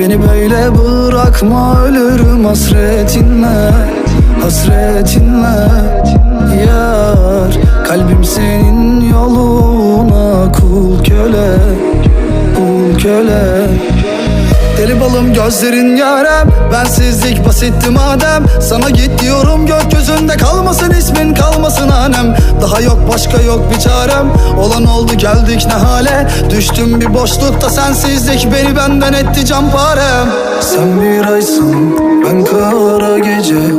Beni böyle bırakma ölürüm hasretinle Hasretinle. Yar Kalbim senin yoluna kul köle Kul köle. Deli balım gözlerin yarem. Bensizlik basitti madem. Sana git diyorum gökyüzünde Kalmasın ismin kalmasın hanem. Daha yok başka yok bir çarem. Olan oldu geldik ne hale. Düştüm bir boşlukta sensizlik Beni benden etti can parem Sen bir aysın ben